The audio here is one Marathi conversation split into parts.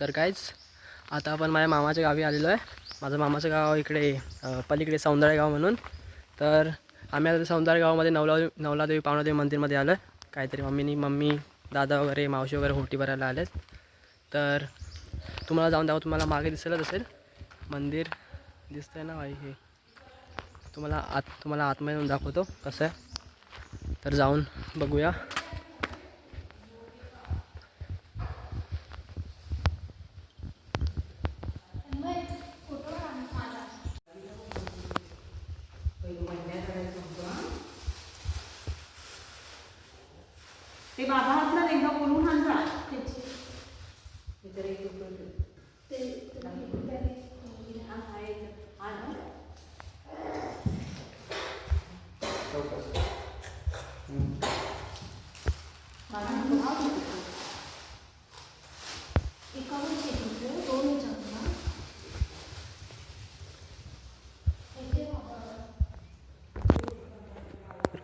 तर काहीच आता आपण माझ्या मामाच्या गावी आलेलो आहे. माझं मामाचं गाव इकडे पलीकडे सौंदर्य गाव म्हणून. तर आम्ही आता सौंदर्य गावामध्ये नवला नवलादेवी पावणादेवी मंदिरमध्ये आलो आहे काहीतरी मम्मीनी मम्मी दादा वगैरे मावशी वगैरे होटी भरायला आलेत. तर तुम्हाला जाऊन द्यावं तुम्हाला मागे दिसेलच असेल. मंदिर दिसतं आहे ना भाई हे. तुम्हाला आत तुम्हाला आतमध्ये येऊन दाखवतो कसं आहे. तर जाऊन बघूया.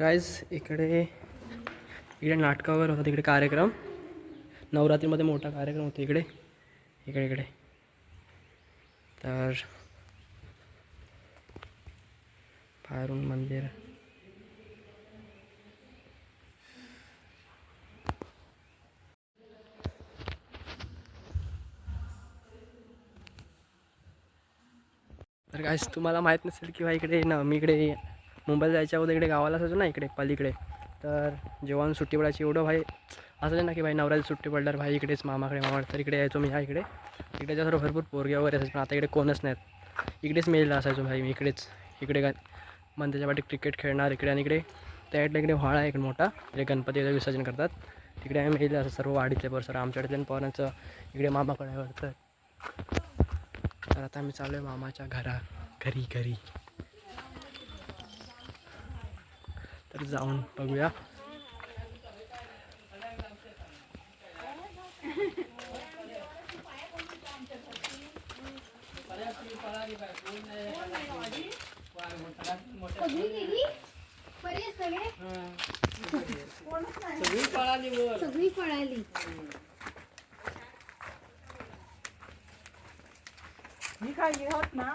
गाईज इकडे इकडे नाटकावर होता होतात इकडे कार्यक्रम. नवरात्रीमध्ये मोठा कार्यक्रम होता इकडे. इकडे इकडे. तर बाहेरून मंदिर. तर गाईज तुम्हाला माहीत नसेल किंवा इकडे ना मी इकडे मुंबईला जायच्या अगोदर इकडे गावाला असायचो ना इकडे पलीकडे. तर जेव्हा सुट्टी पडायची. एवढं भाई असं ना की भाई नवऱ्याला सुट्टी पडल्यावर भाई इकडेच मामाकडे मामाकडे तर इकडे यायचो मी. ह्या इकडे. इकडे सर्व भरपूर पोरगे वगैरे असायचं पण आता इकडे कोणच नाहीत. इकडेच मेलला असायचो भाई मी इकडेच. इकडे ग मंदिराच्या पाठी क्रिकेट खेळणार इकडे आणि इकडे. त्या इकडे इकडे व्हाळा आहे एक मोठा जे गणपतीचं विसर्जन करतात. तिकडे आम्ही मेल असं सर्व वाडीतले बरं सर आमच्याकडे पोरांचं. इकडे मामाकडे वाढतं तर आता आम्ही चालू आहे मामाच्या घरा घरी घरी. तर जाऊन बघूया. सगळी पळाली मी काय होत ना.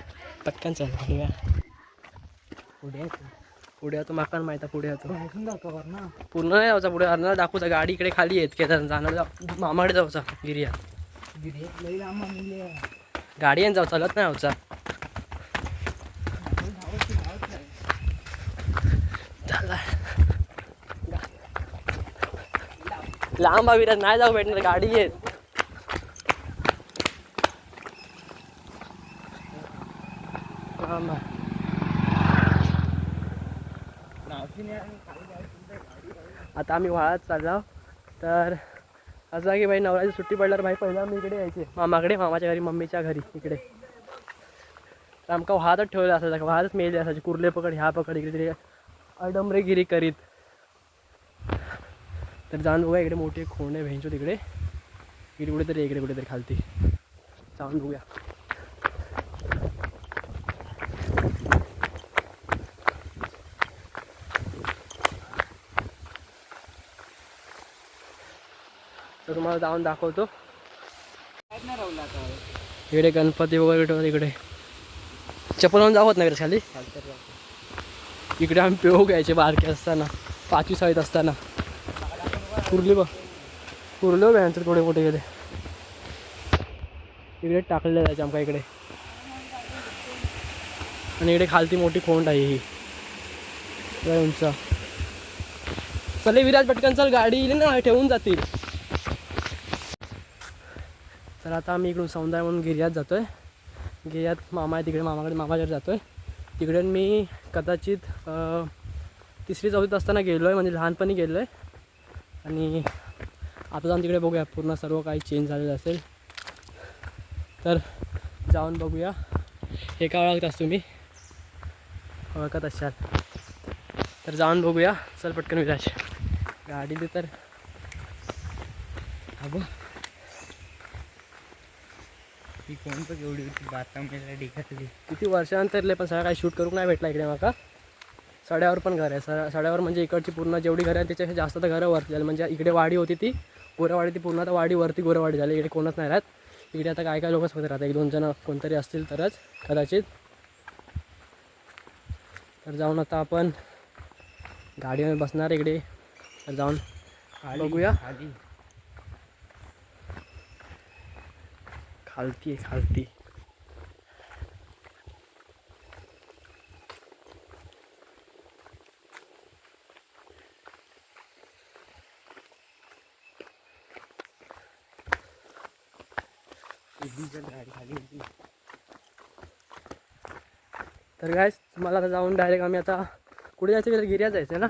पटकन चल पुढे. पुढे आहे तो माका माहिती पुढे आहे तो. ना पूर्ण नाही जाऊचा पुढे अर्धा दाखवचा गाडी इकडे खाली आहेत केदार जाणार मामाकडे जाऊचा गिरिया. गाडी आहे जाऊ चालत नाही चला. लांब विराज नाही जाऊ भेटणार गाडी आहेत. लांब आता आम्ही वाळात चाललो. तर असं की भाई नवराची सुट्टी पडल्यावर भाई पहिला मी इकडे यायचे. मामाकडे मामाच्या घरी मम्मीच्या घरी इकडे. तर आमका वाहतच ठेवलं असायचं वाहतच मेले असायचे. कुर्ले पकड ह्या पकड इकडे तिकडे अडमरेगिरी करीत. तर जाऊन बघूया इकडे मोठी खोंड आहे भेंचो तिकडे इकडे कुठेतरी इकडे कुठेतरी खालती. जाऊन बघूया. तर तुम्हाला जाऊन दाखवतो. इकडे गणपती वगैरे इकडे. चप्पल लावून जावत नाही खाली? इकडे आम्ही पेव घ्यायचे बारके असताना पाचवी सहावीत असताना. कुर्ली बघ. कुर्ले भ्यांचं थोडे मोठे गेले. इकडे टाकलेले जायचे आमका इकडे. आणि इकडे खालती मोठी खोंड आहे ही. उंच. चले विराज पटकन चल गाडी येईल ना ठेवून जातील. तर आता आम्ही इकडून सौंदर्य म्हणून गिर्यात जातो आहे गिर्यात मामा आहे तिकडे मामाकडे मामाकडे आहे तिकडे मी कदाचित तिसरी चौथीत असताना गेलो आहे म्हणजे लहानपणी गेलो आहे आणि आता जाऊन तिकडे बघूया पूर्ण सर्व काही चेंज झालेलं असेल. तर जाऊन बघूया. हे का असतो मी ओळखत असाल. तर जाऊन बघूया. चल पटकन विराज. गाडी तर अगो ही कोण पण एवढी होती बातम्याला डिघातली किती वर्षानंतरले पण सगळं काही शूट करून नाही भेटला इकडे माका सड्यावर पण घर आहे. सर सड्यावर म्हणजे इकडची पूर्ण जेवढी घरं आहेत त्याच्यापेक्षा जास्त तर घरं वरती झाली. म्हणजे इकडे वाडी होती ती गोरेवाडी ती पूर्ण आता वाडी वरती गोरेवाडी झाली. इकडे कोणच नाही राहत. इकडे आता काय काय लोकच फक्त राहतात. एक दोन जण कोणतरी असतील तरच कदाचित. तर जाऊन आता आपण गाडीवर बसणार इकडे. तर जाऊन बघूया. खाली. खालती आहे खालती तर काय तुम्हाला आता जाऊन डायरेक्ट आम्ही आता कुठे जायचं? तर गिर्यात जायचं ना?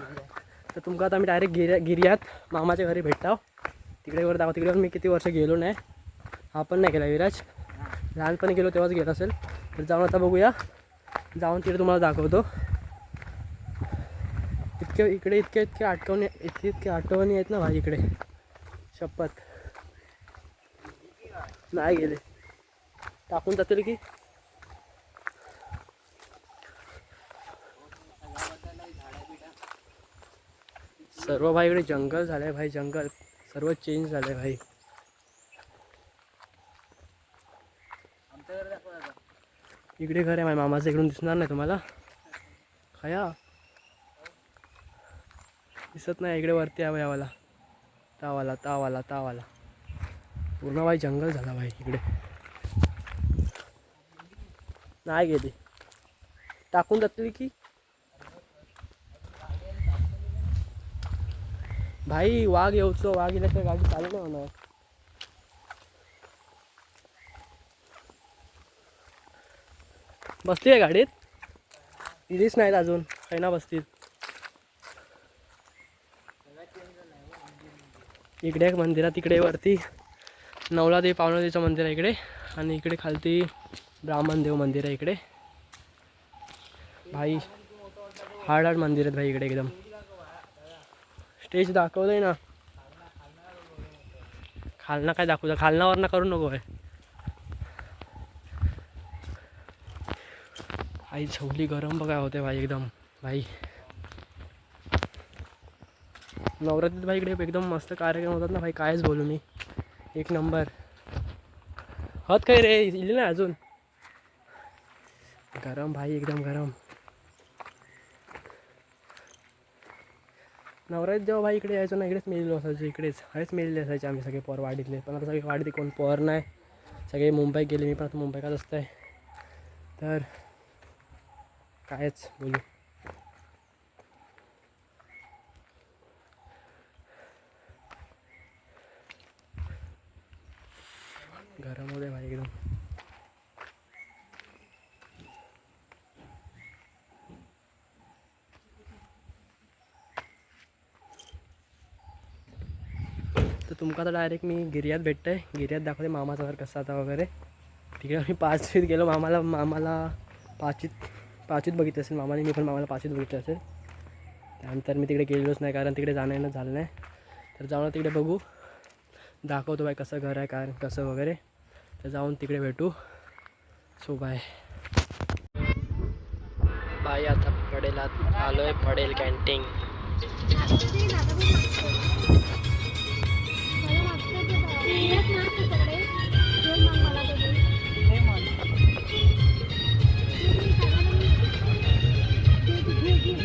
तर तुमका आता आम्ही डायरेक्ट गिर्या गिर्यात मामाच्या घरी भेटाव तिकडे वर दाखव तिकडे मी किती वर्ष गेलो नाही. हा पण नाही केला विराज. लहानपणी गेलो तेव्हाच घेत असेल. तर जाऊन आता बघूया. जाऊन तिकडे तुम्हाला दाखवतो. इतके इकडे इतके इतके आठवणी इतके इतके आठवणी आहेत ना भाई इकडे. शपथ. नाही गेले. टाकून जातील की? सर्व भाई इकडे जंगल झालंय भाई जंगल. सर्व चेंज झालंय भाई. इकडे घर आहे माझ्या मामाचं इकडून दिसणार नाही तुम्हाला. खया. दिसत नाही इकडे वरती आहे यावाला. तावाला तावाला तावाला. पूर्ण भाई जंगल झाला भाई इकडे. नाही गेली. टाकून जातील की? भाई वाघ येऊचो वाघ येल्या तर गाडी चालू नाही होणार बसली आहे गाडीत? इलीच नाहीत अजून. काही ना बसतील. इकडे एक मंदिर आहे तिकडे वरती. नवलादेवी पावणादेवीचं मंदिर आहे इकडे. आणि इकडे खालती ब्राह्मण देव मंदिर आहे इकडे. भाई हार्ड हार्ड मंदिर आहेत भाई इकडे एकदम. स्टेज दाखवलंय ना. खालना काय दाखवतं खालनावरनं करू नको आहे आई झवली गरम बघा होते भाई एकदम। भाई नवरात्रीत भाई इकडे एकदम मस्त कार्यक्रम होतात ना भाई, कायच बोलू मी। एक नंबर। हत काय रे इली ना अजून। गरम भाई, एकदम गरम। नवरात्र जेव्हा भाई, इकडे यायचो ना, इकडेच मेलेलो असायचो इकडेच। हरेच मेलेले असायचे आम्ही सगळे पोर वाडीतले पण आता सगळे वाडीत कोण पोर नाही. सगळे मुंबईत गेले मी, पण आता मुंबईतच असतं आहे तर कायच बोलू. गरम होते भाई एकदम तर तुमका आता डायरेक्ट मी गिर्यात भेटतंय. गिर्यात दाखवते मामाचा घर कसा आता वगैरे. तिकडे आम्ही पाचवीत गेलो. मामाला मामाला पाचवीत पाचवीत बघितलं असेल मामाने मी पण मामाला पाचवीत बघितलं असेल. त्यानंतर मी तिकडे गेलोच नाही कारण तिकडे जाणं येणं झालं नाही. तर जाऊन तिकडे बघू. दाखवतो बाय कसं घर आहे काय कसं वगैरे. तर जाऊन तिकडे भेटू. सो बाय बाय आता पडेल आलो आहे पडेल कॅन्टीन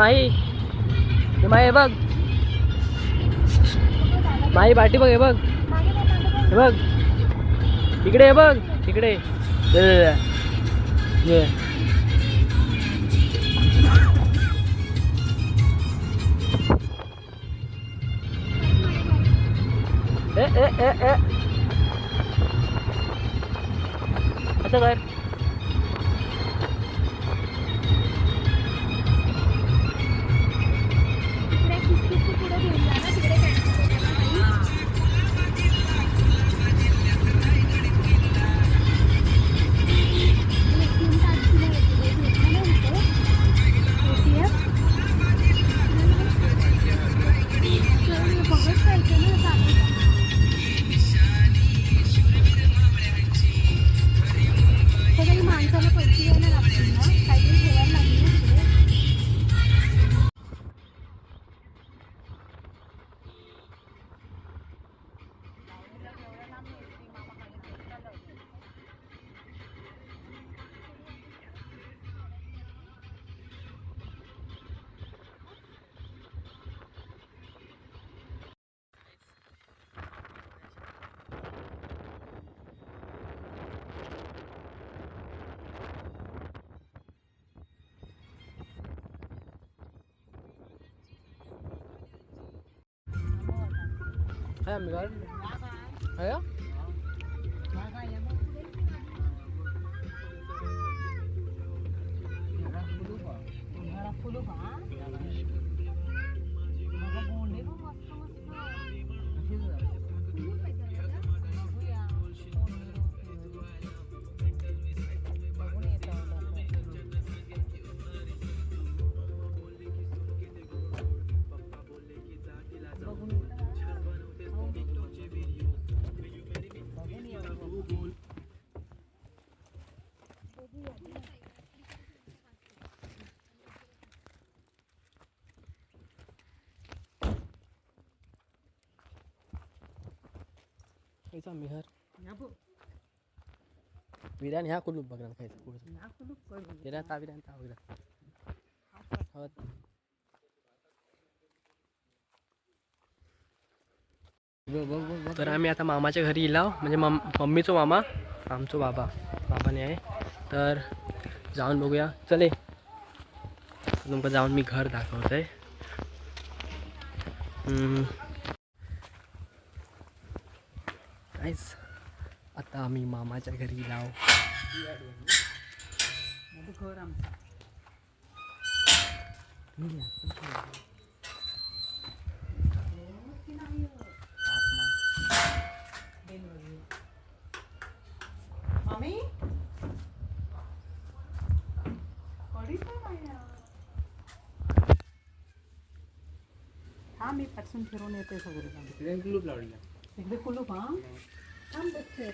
हे माई हे बघ माई पाठी बघ हे बघ हे बघ इकडे हे बघ इकडे ये, ये, ये. ये ए ए ए ए असं कर Hay mı gel? Hay ya? खायचा मिहर विरान ह्या कुलूप बघ ना खायचं पुढचं विरान ता विरान ता हो. तर आम्ही आता मामाच्या घरी इलाव म्हणजे मम मम्मीचो मामा आमचो बाबा. बाबाने आहे. तर जाऊन बघूया. चले तुमका जाऊन मी घर दाखवत आहे काहीच आता आम्ही मामाच्या घरी नाही पाहिजे. हा मी पटकन फिरून येते सगळे कुलूप लावलेला इकडे कुलूप हा. थांब बघते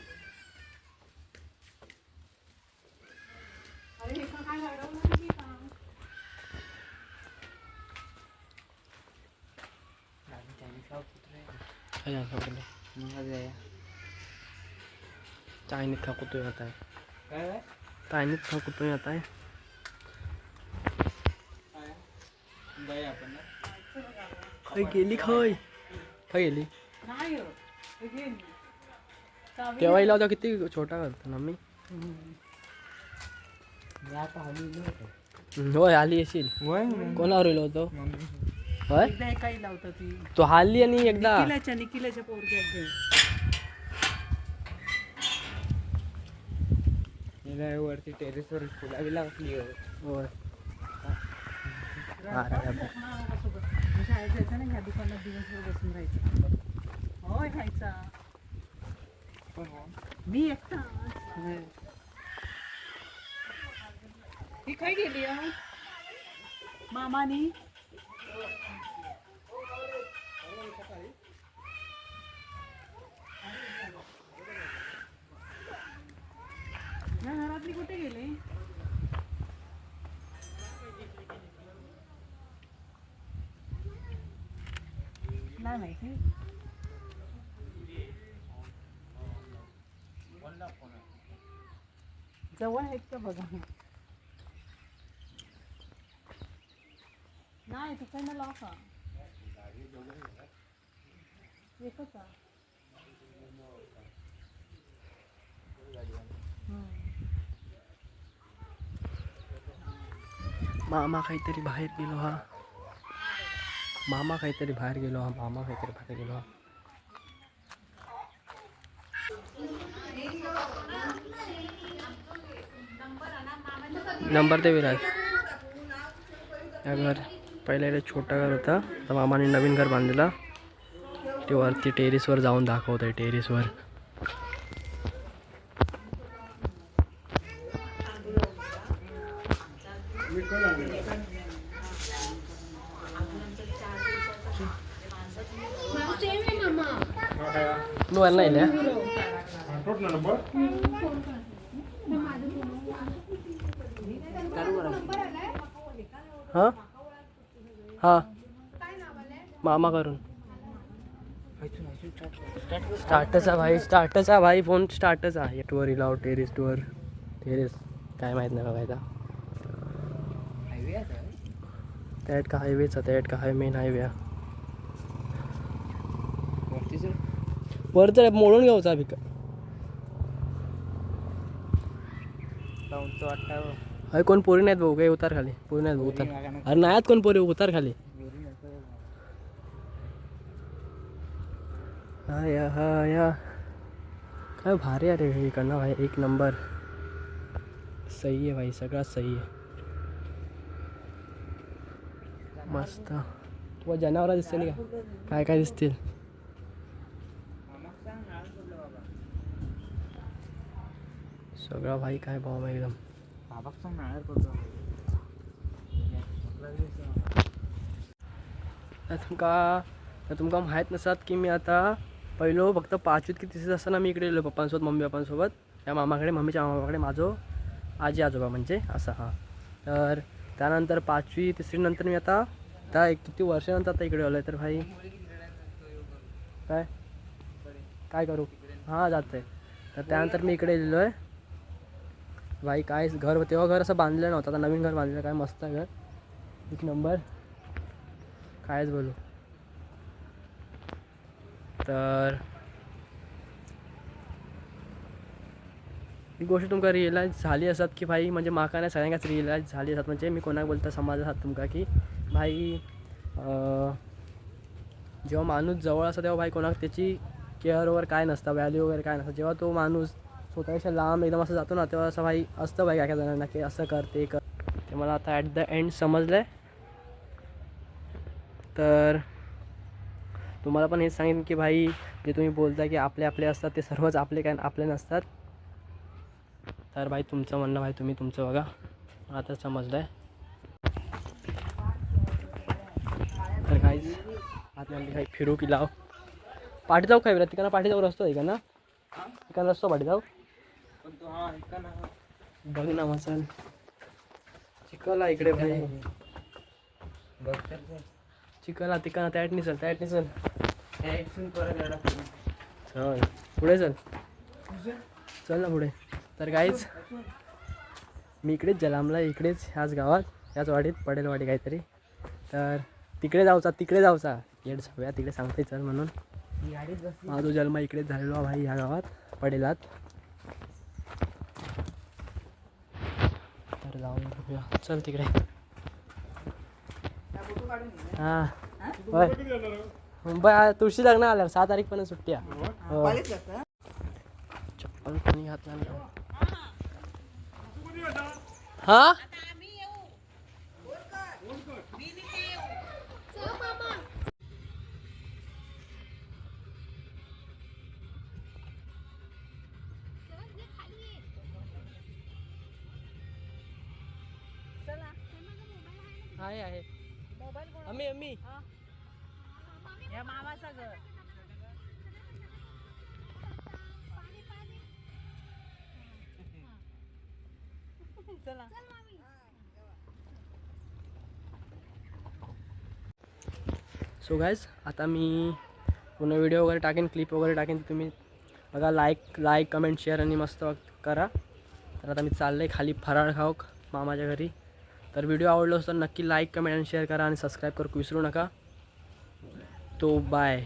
अरे हे का काय अडवलं नाही का चायनीत का कुठे येत आहे काय चायनीत का कुठे येत आहे जाऊया आपण ना. खय गेली खय खय गेली नाही हो. हे घे. चावी तेव्हा इला होता किती छोटा करतो ना मी. होय आली येशील. कोणावर इलो होतो मम्मी. होय? एकदा काही लावतं ती. तो हाली आणि एकदा. वरती टेरेसवर फुला बिला असली होय. हा, ह्या दुकानात दिवसभर बसून राहायचं. होय खायचा. मी एकटा. ही काय गेली? मामानी. या घरातली कुठे गेली? नाही माहिती. जवळ आहेत का बघा? नाही तिकडनं लॉक हा एकच हा मामा काहीतरी बाहेर गेलो हा. मामा काहीतरी बाहेर गेलो हा. मामा काहीतरी बाहेर गेलो हा. नंबर ते विराज या घर पहिलं इकडे छोटं घर होतं तर मामाने नवीन घर बांधलेलं ते वरती टेरिसवर जाऊन दाखवत आहे टेरिसवर నువ్వు అన్న हां? हां. मामा करून. स्टार्टचा भाई स्टार्टचा भाई फोन स्टार्टचा आहे. टूवर इलाव टेरेस टूवर टेरेस काय माहीत नाही बघायचा त्यात का हायवेचा त्यात का हाय मेन हायवे वरतीच वरचं मोडून घ्यायचा भिक लावून वाटतं. अरे कोण पोरी नाहीत भाऊ काही उतार खाली, पोरी नाहीत भाऊ उतार। अरे नाही आहेत कोण पोरी उतार खाली। हा या हा या काय भारी आहे रे इकडनं भाई, एक नंबर। सही आहे भाई सगळा सही आहे मस्त। तुला जनावरं दिसतील का काय काय दिसतील? सगळा भाई काय भाव एकदम। तुमका तर तुमका माहीत नसत की मी आता पहिलो फक्त पाचवीत की तिसरीत असताना मी इकडे येलो पप्पांसोबत मम्मी पप्पांसोबत या मामाकडे मम्मीच्या मामाकडे माझो आजी आजोबा म्हणजे असा हा. तर त्यानंतर पाचवी तिसरी नंतर मी आता त्या एक किती वर्षानंतर आता इकडे आलो आहे तर भाई. काय? काय करू? हां जात आहे तर त्यानंतर मी इकडे गेलेलो आहे भाई काय घर तेव्हा घर असं बांधलं नव्हतं. आता नवीन घर बांधलं. काय मस्त आहे घर. एक नंबर कायच बोलू. तर ही गोष्ट तुमका रिअलाईज झाली असतात की भाई म्हणजे माका नाही सगळ्यांकाच रिअलाईज झाली असतात म्हणजे मी कोणाक बोलता समाजात तुमका की भाई जेव्हा माणूस जवळ असतो तेव्हा भाई कोणाक त्याची केअर वगैरे काय नसतं व्हॅल्यू वगैरे काय नसतं. जेव्हा तो माणूस स्वतःच्या लांब एकदम असं जातो ना तेव्हा असं भाई असतं भाई काय काय जणांना की असं कर ते कर. ते मला आता ॲट द एंड समजलं आहे तर तुम्हाला पण हेच सांगेन की भाई जे तुम्ही बोलता की आपले आपले असतात ते सर्वच आपले काय आपले नसतात. तर भाई तुमचं म्हणणं भाई तुम्ही तुमचं बघा. मला आता समजलं आहे तर काही आता काही फिरू की लाव. पाठी जाऊ काय बरं तिकडनं पाठी जाऊ रस्तो आहे का ना? रस्तो पाठी जाऊ बघ ना मसाल चिकला इकडे भाई बघ चिकला तिकला त्याट निसल त्याट निसल. चल पुढे चल. चल ना पुढे. तर काहीच मी इकडेच जलामला इकडेच ह्याच गावात ह्याच वाडीत पडेल वाडी काहीतरी. तर तिकडे जाऊचा तिकडे जाऊचा. येड सगळ्या तिकडे सांगते चल म्हणून. माझा जन्म इकडेच झालेलो भाई ह्या गावात पडेलात. तर जाऊन बघूया. चल तिकडे. हां. बाय तुळशी लग्न आल्यावर सहा तारीख पण सुट्टी हो. चप्पल कोणी घातला नाही. हा आहे आहे. अम्मी अम्मी या मामाचं घर. चला. सो गायज आता मी पुन्हा व्हिडिओ वगैरे टाकेन क्लिप वगैरे टाकेन तुम्ही बघा लाईक लाईक कमेंट शेअर आणि मस्त करा. तर आता मी चाललं आहे खाली फराळ खाऊक मामाच्या घरी. तर व्हिडिओ आवडलो तर नक्की लाईक कमेंट आणि शेअर करा आणि सबस्क्राईब करू विसरू नका. तो बाय